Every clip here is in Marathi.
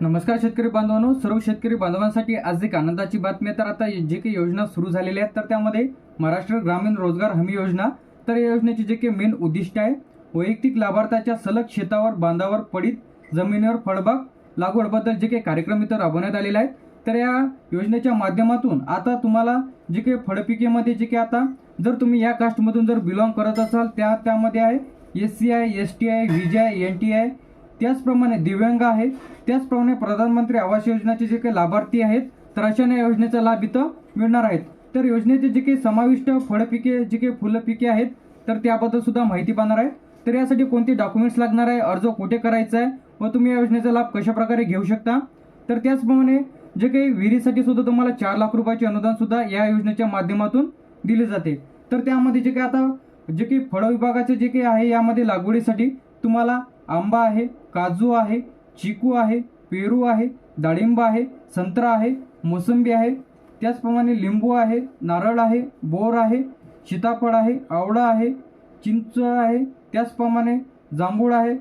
नमस्कार शेतकरी बांधवांनो सर्व शेतकरी बांधवांसाठी आज एक आनंदाची बातमी तर आता जे काही योजना सुरू झालेल्या आहेत तर त्यामध्ये महाराष्ट्र ग्रामीण रोजगार हमी योजना. तर या योजनेचे जे काही मेन उद्दिष्ट आहे वैयक्तिक लाभार्थ्याच्या सलग शेतावर बांधावर पडीत जमिनीवर फळबाग लागवडबद्दल जे काही कार्यक्रम इथं राबवण्यात आलेला आहे तर या योजनेच्या माध्यमातून आता तुम्हाला जे काही फळपिकेमध्ये जे काही आता जर तुम्ही या कास्टमधून जर बिलॉंग करत असाल त्या त्यामध्ये आहे S C I S T I V I N T I त्याचप्रमाणे दिव्यांग आहे त्याचप्रमाणे प्रधानमंत्री आवास योजनेचे जे काही लाभार्थी आहेत तर अशा या योजनेचा लाभ इथं मिळणार आहेत. तर योजनेचे जे काही समाविष्ट फळपिके जे काही फुलं पिके आहेत तर त्याबद्दल सुद्धा माहिती पाहणार आहे. तर यासाठी कोणते डॉक्युमेंट्स लागणार आहे अर्ज कुठे करायचा आहे व तुम्ही या योजनेचा लाभ कशाप्रकारे घेऊ शकता? तर त्याचप्रमाणे जे काही विहिरीसाठी सुद्धा तुम्हाला चार लाख रुपयाचे अनुदानसुद्धा या योजनेच्या माध्यमातून दिले जाते. तर त्यामध्ये जे काही आता जे काही फळ विभागाचे जे काही आहे यामध्ये लागवडीसाठी तुम्हाला आंबा आहे काजू आहे चिकू आहे पेरू आहे डाळिंब आहे संत्रा आहे मोसंबी आहे. त्याचप्रमाणे लिंबू आहे नारळ आहे बोर आहे सीताफळ आहे आवळा आहे चिंच आहे त्याचप्रमाणे जांभूळ आहे.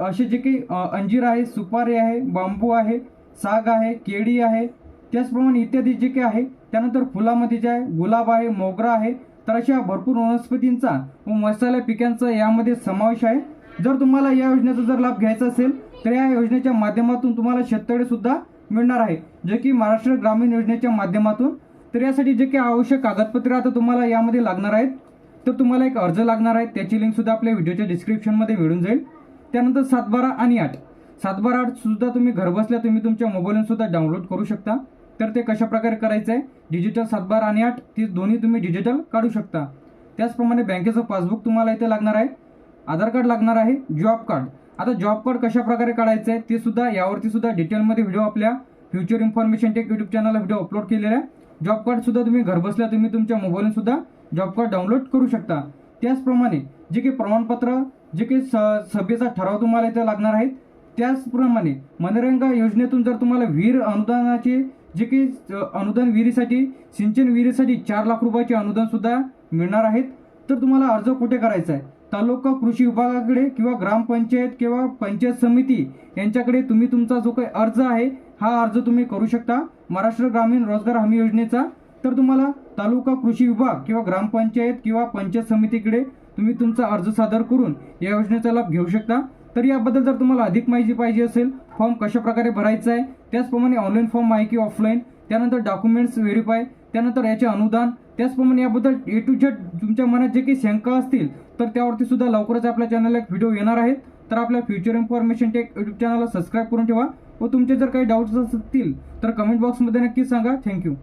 असे जे काही अंजीर आहे सुपारी आहे बांबू आहे साग आहे केळी आहे. त्याचप्रमाणे इत्यादी जे काही आहे त्यानंतर फुलामध्ये जे आहे गुलाब आहे मोगरा आहे. तर अशा भरपूर वनस्पतींचा व मसाला पिकांचा यामध्ये समावेश आहे. जर तुम्हाला या योजनेचा जर लाभ घ्यायचा असेल तर या योजनेच्या माध्यमातून तुम्हाला शेततळे सुद्धा मिळणार आहे जे की महाराष्ट्र ग्रामीण योजनेच्या माध्यमातून. तर यासाठी जे काही आवश्यक कागदपत्रे आता तुम्हाला यामध्ये लागणार आहेत तर तुम्हाला एक अर्ज लागणार आहे. त्याची लिंक सुद्धा आपल्या व्हिडिओच्या डिस्क्रिप्शनमध्ये मिळून जाईल. त्यानंतर सातबारा आणि आठ. सातबारा आठ सुद्धा तुम्ही घरबसल्या तुम्ही तुमच्या मोबाईलवरून सुद्धा डाउनलोड करू शकता. तर ते कशा प्रकारे करायचं आहे डिजिटल सातबारा आणि आठ ती दोन्ही तुम्ही डिजिटल काढू शकता. त्याचप्रमाणे बँकेचं पासबुक तुम्हाला इथे लागणार आहे. आधार कार्ड लागणार आहे जॉब कार्ड. आता जॉब कार्ड कशा प्रकारे काढायचं आहे ते सुद्धा यावरती सुद्धा डिटेलमध्ये व्हिडिओ आपल्या फ्युचर इन्फॉर्मेशन टेक यूट्यूब चॅनलला व्हिडिओ अपलोड केलेला आहे. जॉब कार्ड सुद्धा तुम्ही घरबसल्या तुम्ही तुमच्या मोबाईलवरून सुद्धा जॉब कार्ड डाउनलोड करू शकता. त्याचप्रमाणे जे काही प्रमाणपत्र जे काही स सभेचा ठराव तुम्हाला इथे लागणार आहेत त्याचप्रमाणे मनरेगा योजनेतून जर तुम्हाला विहीर अनुदानाचे जे काही अनुदान विहिरीसाठी सिंचन विहिरीसाठी चार लाख रुपयाचे अनुदानसुद्धा मिळणार आहेत. तर तुम्हाला अर्ज कुठे करायचा आहे? तालुका कृषी विभागाकडे किंवा ग्रामपंचायत किंवा पंचायत समिती यांच्याकडे तुम्ही तुमचा जो काही अर्ज आहे हा अर्ज तुम्ही करू शकता. महाराष्ट्र ग्रामीण रोजगार हमी योजनेचा. तर तुम्हाला तालुका कृषी विभाग किंवा ग्रामपंचायत किंवा पंचायत समितीकडे तुम्ही तुमचा अर्ज सादर करून या योजनेचा लाभ घेऊ शकता. तर याबद्दल जर तुम्हाला अधिक माहिती पाहिजे असेल फॉर्म कशाप्रकारे भरायचा आहे त्याचप्रमाणे ऑनलाईन फॉर्म आहे की ऑफलाईन त्यानंतर डॉक्युमेंट्स व्हेरीफाय त्यानंतर याचे अनुदान त्याचप्रमाणे याबद्दल ए टू झेड तुमच्या मनात जे काही शंका असतील तर त्यावरती सुद्धा लवकरच आपल्या चॅनलला एक व्हिडिओ येणार आहेत. तर आपल्या फ्युचर इन्फॉर्मेशन टेक यूट्यूब चॅनलला सबस्क्राईब करून ठेवा व तुमचे जर काही डाऊट्स असतील तर कमेंट बॉक्समध्ये नक्की सांगा. थँक्यू